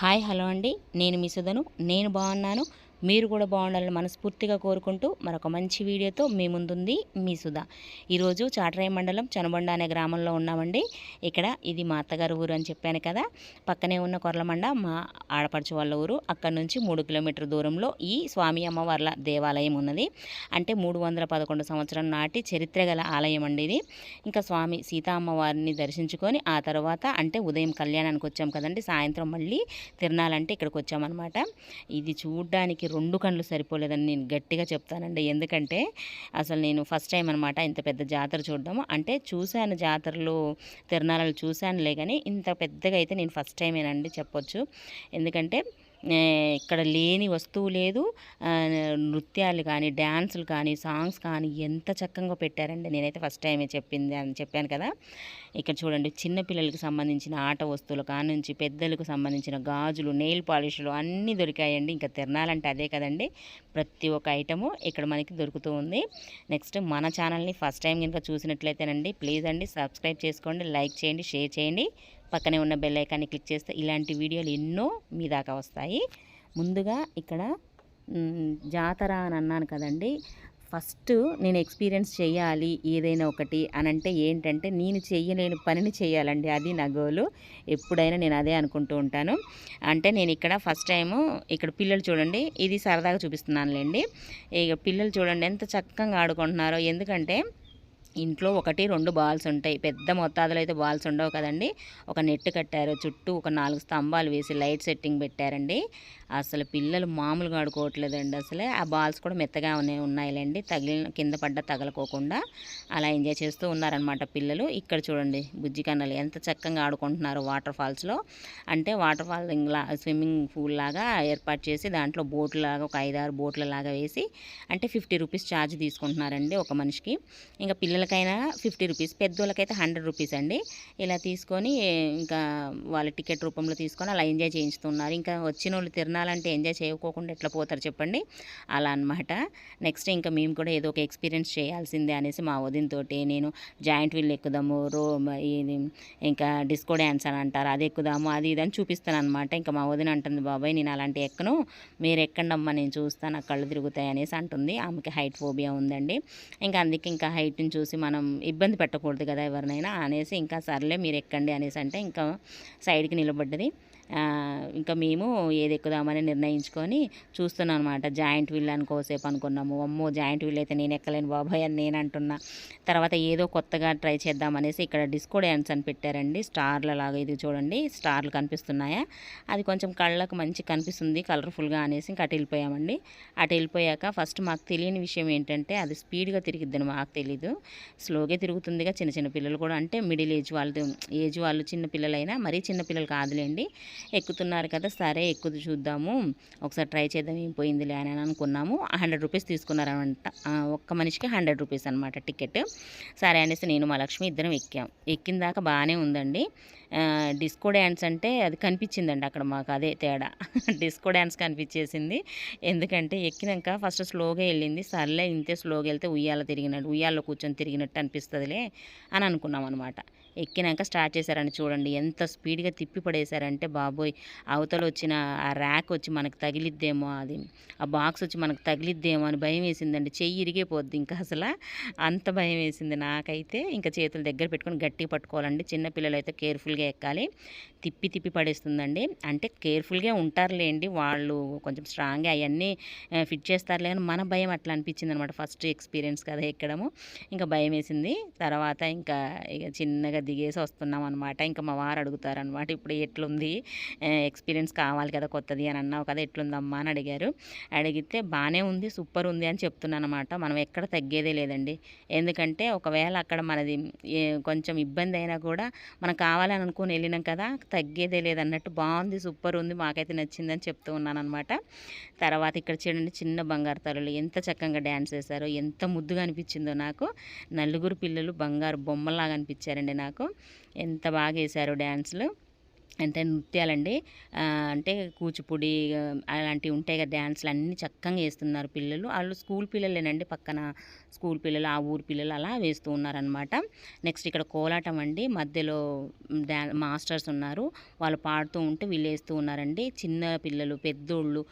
Hi hello అండి. నేను మీ సుధను. నేను బాగున్నాను. మీరు కూడా బాగుండాలని మనస్ఫూర్తిగా కోరుకుంటూ మరొక మంచి వీడియోతో మీ ముందుంది మీ సుధా. ఈరోజు చాటరాయ మండలం చనబండ అనే గ్రామంలో ఉన్నామండి. ఇక్కడ ఇది మా అత్తగారు ఊరు అని చెప్పాను కదా. పక్కనే ఉన్న కొర్లమండ మా ఆడపడుచు వాళ్ళ ఊరు. అక్కడ నుంచి మూడు కిలోమీటర్ దూరంలో ఈ స్వామి అమ్మవార్ల దేవాలయం ఉన్నది. అంటే మూడు వందల పదకొండు సంవత్సరం నాటి చరిత్ర గల ఆలయం అండి ఇది. ఇంకా స్వామి సీతా అమ్మవారిని దర్శించుకొని ఆ తర్వాత అంటే ఉదయం కళ్యాణానికి వచ్చాం కదండి. సాయంత్రం మళ్ళీ తిరణాలంటే ఇక్కడికి వచ్చామన్నమాట. ఇది చూడ్డానికి రెండు కళ్ళు సరిపోలేదని నేను గట్టిగా చెప్తానండి. ఎందుకంటే అసలు నేను ఫస్ట్ టైం అనమాట ఇంత పెద్ద జాతర చూడడం అంటే చూశాను జాతరలు తిరణాలను చూశానులే కానీ ఇంత పెద్దగా అయితే నేను ఫస్ట్ టైమేనండి చెప్పొచ్చు. ఎందుకంటే ఇక్కడ లేని వస్తువు లేదు. నృత్యాలు కానీ డ్యాన్సులు కానీ సాంగ్స్ కానీ ఎంత చక్కగా పెట్టారండి. నేనైతే ఫస్ట్ టైమే చెప్పింది అని చెప్పాను కదా. ఇక్కడ చూడండి చిన్నపిల్లలకు సంబంధించిన ఆట వస్తువులు కానుంచి పెద్దలకు సంబంధించిన గాజులు నెయిల్ పాలిష్లు అన్నీ దొరికాయండి. ఇంకా తిరణాలంటే అదే కదండి. ప్రతి ఒక్క ఐటము ఇక్కడ మనకి దొరుకుతూ ఉంది. నెక్స్ట్ మన ఛానల్ని ఫస్ట్ టైం కనుక చూసినట్లయితేనండి ప్లీజ్ అండి సబ్స్క్రైబ్ చేసుకోండి లైక్ చేయండి షేర్ చేయండి. పక్కనే ఉన్న బెల్ ఐకాన్ని క్లిక్ చేస్తే ఇలాంటి వీడియోలు ఎన్నో మీ దాకా వస్తాయి. ముందుగా ఇక్కడ జాతర అని అన్నాను కదండి. ఫస్ట్ నేను ఎక్స్పీరియన్స్ చేయాలి ఏదైనా ఒకటి అని అంటే ఏంటంటే నేను చేయలేని పనిని చేయాలండి. అది నా గోలు ఎప్పుడైనా నేను అదే అనుకుంటూ ఉంటాను. అంటే నేను ఇక్కడ ఫస్ట్ టైము ఇక్కడ పిల్లలు చూడండి ఇది సరదాగా చూపిస్తున్నానులేండి. ఇక పిల్లలు చూడండి ఎంత చక్కగా ఆడుకుంటున్నారో. ఎందుకంటే ఇంట్లో ఒకటి రెండు బాల్స్ ఉంటాయి. పెద్ద మొత్తాదులో అయితే బాల్స్ ఉండవు కదండి. ఒక నెట్ కట్టారు. చుట్టూ ఒక నాలుగు స్తంభాలు వేసి లైట్ సెట్టింగ్ పెట్టారండి. అసలు పిల్లలు మామూలుగా ఆడుకోవట్లేదండి అసలే. ఆ బాల్స్ కూడా మెత్తగా ఉన్నాయిలేండి. తగిలిన కింద పడ్డ తగలకోకుండా అలా ఎంజాయ్ చేస్తూ ఉన్నారనమాట పిల్లలు. ఇక్కడ చూడండి బుజ్జి కన్నలు ఎంత చక్కగా ఆడుకుంటున్నారు వాటర్ ఫాల్స్లో. అంటే వాటర్ ఫాల్ లా స్విమ్మింగ్ పూల్ లాగా ఏర్పాటు చేసి దాంట్లో బోట్లు లాగా ఒక ఐదారు బోట్ల లాగా వేసి అంటే ఫిఫ్టీ రూపీస్ ఛార్జ్ తీసుకుంటున్నారండి ఒక మనిషికి. ఇంకా పిల్లలు పిల్లలకైనా ఫిఫ్టీ రూపీస్ పెద్దోళ్ళకైతే హండ్రెడ్ రూపీస్ అండి. ఇలా తీసుకొని ఇంకా వాళ్ళ టికెట్ రూపంలో తీసుకొని అలా ఎంజాయ్ చేయించుతున్నారు ఇంకా వచ్చిన వాళ్ళు తిరణాలంటే ఎంజాయ్ చేయకోకుండా ఎట్లా పోతారు చెప్పండి? అలా అనమాట నెక్స్ట్ ఇంకా మేము కూడా ఏదో ఒక ఎక్స్పీరియన్స్ చేయాల్సిందే అనేసి మా వదినతోటి నేను జాయింట్ వీల్ ఎక్కుదాము రో ఇది ఇంకా డిస్కో డ్యాన్స్ అని అంటారు అది ఎక్కుదాము అది ఇది అని చూపిస్తాను అనమాట ఇంకా మా వదిన అంటుంది బాబాయ్ నేను అలాంటి ఎక్కను. మీరు ఎక్కండి అమ్మ నేను చూస్తాను నాకు కళ్ళు తిరుగుతాయి అనేసి అంటుంది. ఆమెకి హైట్ ఫోబియా ఉందండి. ఇంకా అందుకే ఇంకా హైట్ని చూసి మనం ఇబ్బంది పెట్టకూడదు కదా ఎవరినైనా అనేసి ఇంకా సర్లే మీరు ఎక్కండి అనేసి అంటే ఇంకా సైడ్కి నిలబడ్డది. ఇంకా మేము ఏది ఎక్కుదామని నిర్ణయించుకొని చూస్తున్నాం అనమాట జాయింట్ వీల్ అని కోసేపు అనుకున్నాము. అమ్మో జాయింట్ వీల్ అయితే నేను ఎక్కలేను బాబాయ్ అని నేను అంటున్నా. తర్వాత ఏదో కొత్తగా ట్రై చేద్దామనేసి ఇక్కడ డిస్కో డ్యాన్స్ అని పెట్టారండి. స్టార్ల లాగా ఇది చూడండి. స్టార్లు కనిపిస్తున్నాయా? అది కొంచెం కళ్ళకు మంచి కనిపిస్తుంది కలర్ఫుల్గా అనేసి ఇంకా అటు వెళ్ళిపోయామండి. అటు వెళ్ళిపోయాక ఫస్ట్ మాకు తెలియని విషయం ఏంటంటే అది స్పీడ్గా తిరిగిద్దని మాకు తెలీదు. స్లోగా తిరుగుతుందిగా చిన్న చిన్న పిల్లలు కూడా. అంటే మిడిల్ ఏజ్ వాళ్ళు ఏజ్ వాళ్ళు చిన్న పిల్లలైనా మరీ చిన్న పిల్లలు కాదులేండి. ఎక్కుతున్నారు కదా సరే ఎక్కుదు చూద్దాము. ఒకసారి ట్రై చేద్దాం ఏం పోయిందిలే అని అనుకున్నాము. హండ్రెడ్ రూపీస్ తీసుకున్నారనమాట. ఒక్క మనిషికి హండ్రెడ్ రూపీస్ అనమాట టికెట్. సరే అనేసి నేను మా లక్ష్మి ఇద్దరం ఎక్కాం. ఎక్కిన దాకా బాగానే ఉందండి. డిస్కో డ్యాన్స్ అంటే అది కనిపించిందండి అక్కడ మాకు అదే తేడా. డిస్కో డ్యాన్స్ కనిపించేసింది. ఎందుకంటే ఎక్కినాక ఫస్ట్ స్లోగా వెళ్ళింది. సర్లే ఇంతే స్లోగా వెళ్తే ఉయ్యాల తిరిగినట్టు ఉయ్యాల్లో కూర్చొని తిరిగినట్టు అనిపిస్తుందిలే అని అనుకున్నాం అనమాట ఎక్కినాక స్టార్ట్ చేశారని చూడండి. ఎంత స్పీడ్గా తిప్పి పడేశారంటే బాబోయ్! అవతల వచ్చిన ఆ ర్యాక్ వచ్చి మనకు తగిలిద్దేమో అది. ఆ బాక్స్ వచ్చి మనకు తగిలిద్దేమో అని భయం వేసిందండి. చెయ్యి ఇరిగిపోద్ది ఇంకా అసలు. అంత భయం వేసింది నాకైతే. ఇంకా చేతుల దగ్గర పెట్టుకొని గట్టిగా పట్టుకోవాలండి. చిన్నపిల్లలు అయితే కేర్ఫుల్గా ఎక్కాలి. తిప్పి తిప్పి పడేస్తుందండి. అంటే కేర్ఫుల్గా ఉంటారులేండి. వాళ్ళు కొంచెం స్ట్రాంగ్గా అవన్నీ ఫిట్ చేస్తారులే అని మన భయం అట్లా అనిపించింది అనమాట ఫస్ట్ ఎక్స్పీరియన్స్ కదా ఎక్కడము. ఇంకా భయం వేసింది. తర్వాత ఇంకా ఇక చిన్నగా దిగేసి వస్తున్నాం అనమాట ఇంకా మా వారు అడుగుతారనమాట ఇప్పుడు ఎట్లుంది? ఎక్స్పీరియన్స్ కావాలి కదా కొత్తది అని అన్నావు కదా ఎట్లుందమ్మా అని అడిగారు. అడిగితే బాగానే ఉంది సూపర్ ఉంది అని చెప్తున్నాను అనమాట మనం ఎక్కడ తగ్గేదే లేదండి. ఎందుకంటే ఒకవేళ అక్కడ మనది కొంచెం ఇబ్బంది అయినా కూడా మనం కావాలని అనుకుని వెళ్ళినాం కదా తగ్గేదే లేదన్నట్టు బాగుంది సూపర్ ఉంది మాకైతే నచ్చిందని చెప్తూ ఉన్నాను అనమాట తర్వాత ఇక్కడ చూడండి చిన్న బంగారు తల్లులు ఎంత చక్కగా డ్యాన్స్ వేశారో ఎంత ముద్దుగా అనిపించిందో నాకు. నలుగురు పిల్లలు బంగారు బొమ్మలాగా అనిపించారండి నాకు. ఎంత బాగా వేశారు డ్యాన్స్లు. అంటే నృత్యాలండి. అంటే కూచిపూడి అలాంటివి ఉంటాయి కదా డ్యాన్స్లు అన్నీ చక్కగా వేస్తున్నారు పిల్లలు. వాళ్ళు స్కూల్ పిల్లలేనండి పక్కన స్కూల్ పిల్లలు ఆ ఊరు పిల్లలు అలా వేస్తూ ఉన్నారనమాట నెక్స్ట్ ఇక్కడ కోలాటం అండి మధ్యలో డ్యా మాస్టర్స్ ఉన్నారు. వాళ్ళు పాడుతూ ఉంటే వీళ్ళు వేస్తూ ఉన్నారండి. చిన్న పిల్లలు పెద్దోళ్ళు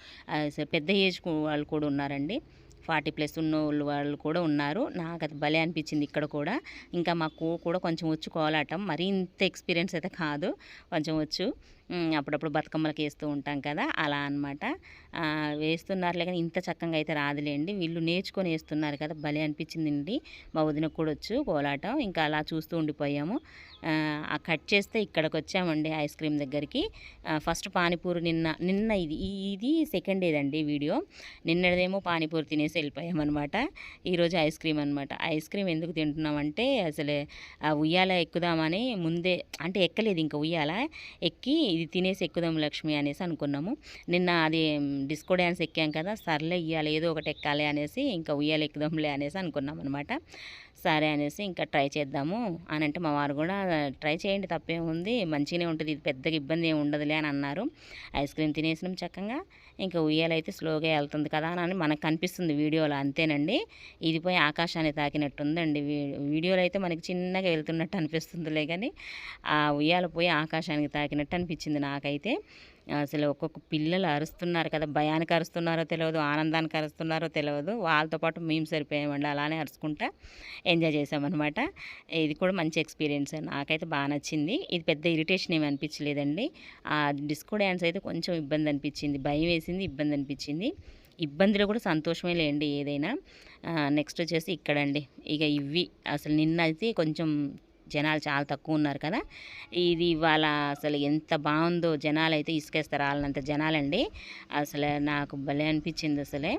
పెద్ద ఏజ్ వాళ్ళు కూడా ఉన్నారండి. ఫార్టీ ప్లస్ ఉన్న వాళ్ళు కూడా ఉన్నారు. నాకు అది భలే అనిపించింది ఇక్కడ కూడా. ఇంకా మాకు కూడా కొంచెం వచ్చు కోలాటం మరీ ఇంత ఎక్స్పీరియన్స్ అయితే కాదు. కొంచెం వచ్చు అప్పుడప్పుడు బతుకమ్మలకి వేస్తూ ఉంటాం కదా అలా అనమాట వేస్తున్నారు కానీ ఇంత చక్కగా అయితే రాదులేండి. వీళ్ళు నేర్చుకొని వేస్తున్నారు కదా భలే అనిపించిందండి. మా వదినకు కూడా వచ్చు కోలాటం ఇంకా అలా చూస్తూ ఉండిపోయాము. ఆ కట్ చేస్తే ఇక్కడికి వచ్చామండి ఐస్ క్రీమ్ దగ్గరికి. ఫస్ట్ పానీపూరి నిన్న నిన్న ఇది ఇది సెకండ్ ఏదండి వీడియో. నిన్నదేమో పానీపూరి తినేసి వెళ్ళిపోయామన్నమాట. ఈరోజు ఐస్ క్రీమ్ అనమాట ఐస్ క్రీమ్ ఎందుకు తింటున్నామంటే అసలు ఉయ్యాల ఎక్కుదామని ముందే అంటే ఎక్కలేదు ఇంకా ఉయ్యాల ఎక్కి ఇది తినేసి ఎక్కుదాం లక్ష్మి అనేసి అనుకున్నాము. నిన్న అది డిస్కో డ్యాన్స్ ఎక్కాం కదా సర్లే ఇవ్వాలి ఏదో ఒకటి ఎక్కాలి అనేసి ఇంకా ఉయ్యాలి ఎక్కుదాంలే అనేసి అనుకున్నాం అనమాట సరే అనేసి ఇంకా ట్రై చేద్దాము అని అంటే మా వారు కూడా ట్రై చేయండి తప్పేముంది మంచిగానే ఉంటుంది ఇది పెద్దగా ఇబ్బంది ఏమి ఉండదులే అని అన్నారు. ఐస్ క్రీమ్ తినేసినాం చక్కగా. ఇంకా ఉయ్యాలైతే స్లోగా వెళ్తుంది కదా అని మనకు కనిపిస్తుంది వీడియోలో అంతేనండి. ఇది పోయి ఆకాశాన్ని తాకినట్టుందండి. వీడియోలో అయితే మనకి చిన్నగా వెళ్తున్నట్టు అనిపిస్తుందిలే కానీ ఆ ఉయ్యాల పోయి ఆకాశానికి తాకినట్టు అనిపించింది నాకైతే. అసలు ఒక్కొక్క పిల్లలు అరుస్తున్నారు కదా భయానికి అరుస్తున్నారో తెలియదు ఆనందానికి అరుస్తున్నారో తెలియదు వాళ్ళతో పాటు మేము సరిపోయామండి అలానే అరుచుకుంటా ఎంజాయ్ చేసామన్నమాట ఇది కూడా మంచి ఎక్స్పీరియన్స్ నాకైతే బాగా నచ్చింది. ఇది పెద్ద ఇరిటేషన్ ఏమి అనిపించలేదండి. ఆ డిస్కో డ్యాన్స్ అయితే కొంచెం ఇబ్బంది అనిపించింది భయం అనిపించింది ఇబ్బంది అనిపించింది. ఇబ్బందిలో కూడా సంతోషమే లేండి ఏదైనా. నెక్స్ట్ వచ్చేసి ఇక్కడండి. ఇక ఇవి అసలు నిన్న అయితే కొంచెం జనాలు చాలా తక్కువ ఉన్నారు కదా. ఇది ఇవాళ అసలు ఎంత బాగుందో జనాలు అయితే ఇసుకేస్తారు వాళ్ళంత జనాలండి. అసలు నాకు భలే అనిపించింది అసలే.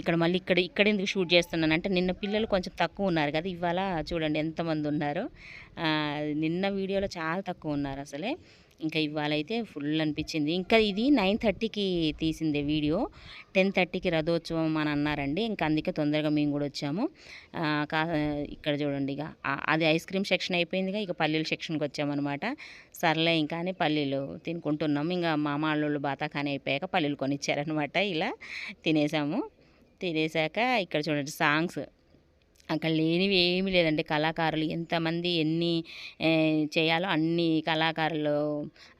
ఇక్కడ మళ్ళీ ఇక్కడ ఇక్కడ ఎందుకు షూట్ చేస్తున్నాను అంటే నిన్న పిల్లలు కొంచెం తక్కువ ఉన్నారు కదా. ఇవాళ చూడండి ఎంతమంది ఉన్నారు. నిన్న వీడియోలో చాలా తక్కువ ఉన్నారు అసలే. ఇంకా ఇవాళైతే ఫుల్ అనిపించింది. ఇంకా ఇది నైన్ థర్టీకి తీసిందే వీడియో. టెన్ థర్టీకి రథోత్సవం అని అన్నారండి. ఇంకా అందుకే తొందరగా మేము కూడా వచ్చాము. కా ఇక్కడ చూడండి ఇక. అది ఐస్ క్రీమ్ సెక్షన్ అయిపోయిందిగా. ఇక పల్లీల సెక్షన్కి వచ్చామన్నమాట. సర్లే ఇంకా అని పల్లీలు తినుకుంటున్నాము ఇంకా మా మాళ్ళు బాతాఖాని అయిపోయాక పల్లీలు కొనిచ్చారనమాట ఇలా తినేసాము. తినేసాక ఇక్కడ చూడండి సాంగ్స్. అక్కడ లేనివి ఏమీ లేదండి. కళాకారులు ఎంతమంది ఎన్ని చేయాలో అన్ని కళాకారులు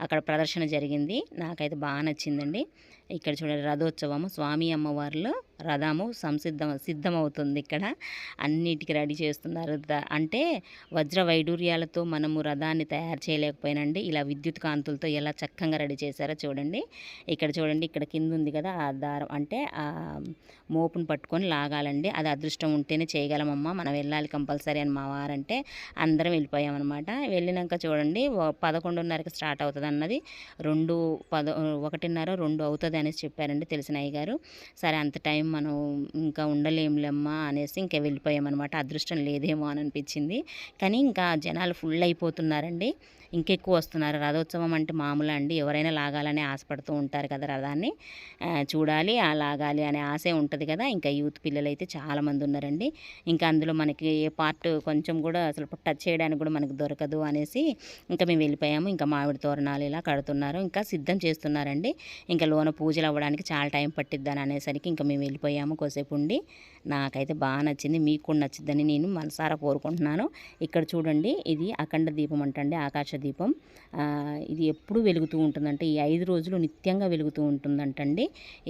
అక్కడ ప్రదర్శన జరిగింది. నాకైతే బాగా నచ్చిందండి. ఇక్కడ చూడండి రథోత్సవము స్వామి అమ్మవార్లు రథము సంసిద్ధం సిద్ధమవుతుంది ఇక్కడ. అన్నిటికీ రెడీ చేస్తున్నారు. అంటే వజ్ర వైడూర్యాలతో మనము రథాన్ని తయారు చేయలేకపోయినండి ఇలా విద్యుత్ కాంతులతో ఎలా చక్కగా రెడీ చేశారో చూడండి. ఇక్కడ చూడండి ఇక్కడ కింద ఉంది కదా ఆ దారం. అంటే ఆ మోపును పట్టుకొని లాగాలండి. అది అదృష్టం ఉంటేనే చేయగలమమ్మా. మనం వెళ్ళాలి కంపల్సరీ అని మా వారంటే అందరం వెళ్ళిపోయామన్నమాట. వెళ్ళినాక చూడండి పదకొండున్నరకి స్టార్ట్ అవుతుంది అన్నది రెండు పద ఒకటిన్నర రెండు అవుతుంది అనేసి చెప్పారండి తెలిసిన అయ్యగారు సరే అంత టైం మనం ఇంకా ఉండలేములేమ్మా అనేసి ఇంకా వెళ్ళిపోయామన్నమాట. అదృష్టం లేదేమో అని అనిపించింది. కానీ ఇంకా జనాలు ఫుల్ అయిపోతున్నారండి. ఇంకెక్కువ వస్తున్నారు. రథోత్సవం అంటే మామూలు అండి. ఎవరైనా లాగాలని ఆశపడుతూ ఉంటారు కదా రథాన్ని. చూడాలి ఆ లాగాలి అనే ఆశే ఉంటుంది కదా. ఇంకా యూత్ పిల్లలు అయితే చాలామంది ఉన్నారండి. ఇంకా అందులో మనకి ఏ పార్ట్ కొంచెం కూడా అసలు టచ్ చేయడానికి కూడా మనకు దొరకదు అనేసి ఇంకా మేము వెళ్ళిపోయాము. ఇంకా మామిడి తోరణాలు ఇలా కడుతున్నారు. ఇంకా సిద్ధం చేస్తున్నారండి. ఇంకా లోన పూజలు అవ్వడానికి చాలా టైం పట్టిద్దని అనేసరికి ఇంకా మేము వెళ్ళిపోయాము కోసేపు ఉండి. నాకైతే బాగా నచ్చింది. మీకు కూడా నచ్చిందని నేను మనసారా కోరుకుంటున్నాను. ఇక్కడ చూడండి ఇది అఖండ దీపం అంటండి. ఆకాశ దీపం. ఇది ఎప్పుడు వెలుగుతూ ఉంటుందంటే ఈ ఐదు రోజులు నిత్యంగా వెలుగుతూ ఉంటుందంటండి.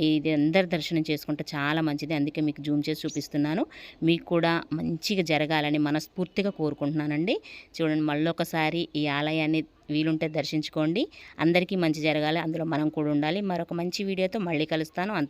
ఇది అందరు దర్శనం చేసుకుంటే చాలా మంచిది. అందుకే మీకు జూమ్ చేసి చూపిస్తున్నాను. మీకు కూడా మంచిగా జరగాలని మనస్ఫూర్తిగా కోరుకుంటున్నానండి. చూడండి మళ్ళొకసారి ఈ ఆలయాన్ని వీలుంటే దర్శించుకోండి. అందరికీ మంచి జరగాలి. అందులో మనం కూడా ఉండాలి. మరొక మంచి వీడియోతో మళ్ళీ కలుస్తాను. అంత